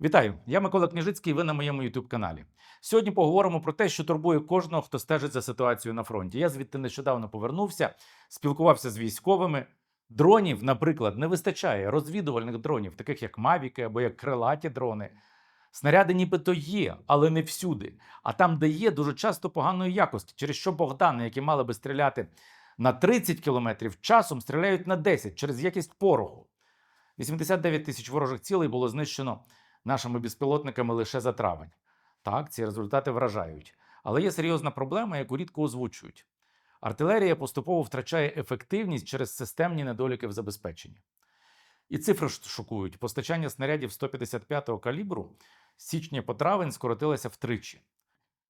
Вітаю! Я Микола Княжицький. Ви на моєму youtube каналі. Сьогодні поговоримо про те, що турбує кожного, хто стежить за ситуацією на фронті. Я звідти нещодавно повернувся, спілкувався з військовими. Дронів, наприклад, не вистачає розвідувальних дронів, таких як мавіки або як крилаті дрони. Снаряди нібито є, але не всюди. А там, де є, дуже часто поганої якості, через що Богдани, які мали би стріляти на 30 кілометрів, часом стріляють на 10 через якість пороху. 89 тисяч ворожих цілей було знищено нашими безпілотниками лише за травень. Так, ці результати вражають. Але є серйозна проблема, яку рідко озвучують. Артилерія поступово втрачає ефективність через системні недоліки в забезпеченні. І цифри шокують. Постачання снарядів 155-го калібру з січня по травень скоротилося втричі.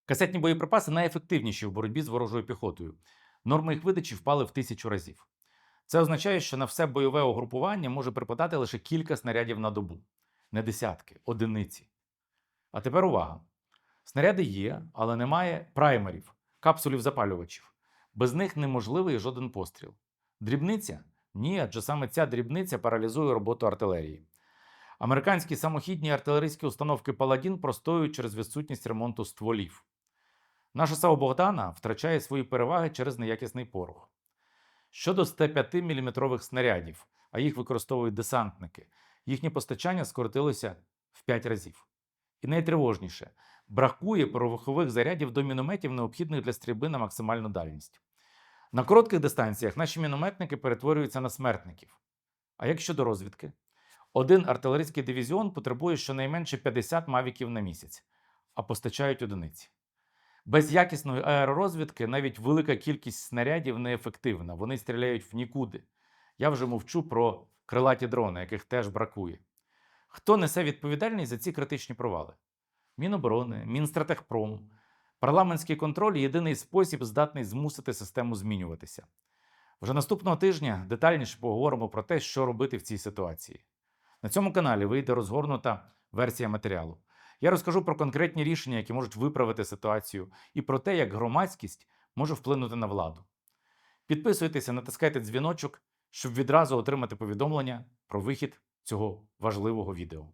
Касетні боєприпаси найефективніші в боротьбі з ворожою піхотою. Норми їх видачі впали в тисячу разів. Це означає, що на все бойове угрупування може припадати лише кілька снарядів на добу, не десятки, одиниці. А тепер увага: снаряди є, але немає праймерів, капсулів запалювачів. Без них неможливий жоден постріл. Дрібниця? Ні, адже саме ця дрібниця паралізує роботу артилерії. Американські самохідні артилерійські установки Паладін простоюють через відсутність ремонту стволів. Наша САУ Богдана втрачає свої переваги через неякісний порох. Щодо 105-мм снарядів, а їх використовують десантники, їхнє постачання скоротилося в 5 разів. І найтривожніше бракує порохових зарядів до мінометів, необхідних для стрільби на максимальну дальність. На коротких дистанціях наші мінометники перетворюються на смертників. А як щодо розвідки? Один артилерійський дивізіон потребує щонайменше 50 мавіків на місяць, а постачають одиниці. Без якісної аеророзвідки навіть велика кількість снарядів неефективна, вони стріляють в нікуди. Я вже мовчу про крилаті дрони, яких теж бракує. Хто несе відповідальність за ці критичні провали? Міноборони, Мінстратегпром. Парламентський контроль єдиний спосіб здатний змусити систему змінюватися. Вже наступного тижня детальніше поговоримо про те, що робити в цій ситуації. На цьому каналі вийде розгорнута версія матеріалу. Я розкажу про конкретні рішення, які можуть виправити ситуацію, і про те, як громадськість може вплинути на владу. Підписуйтеся, натискайте дзвіночок, щоб відразу отримати повідомлення про вихід цього важливого відео.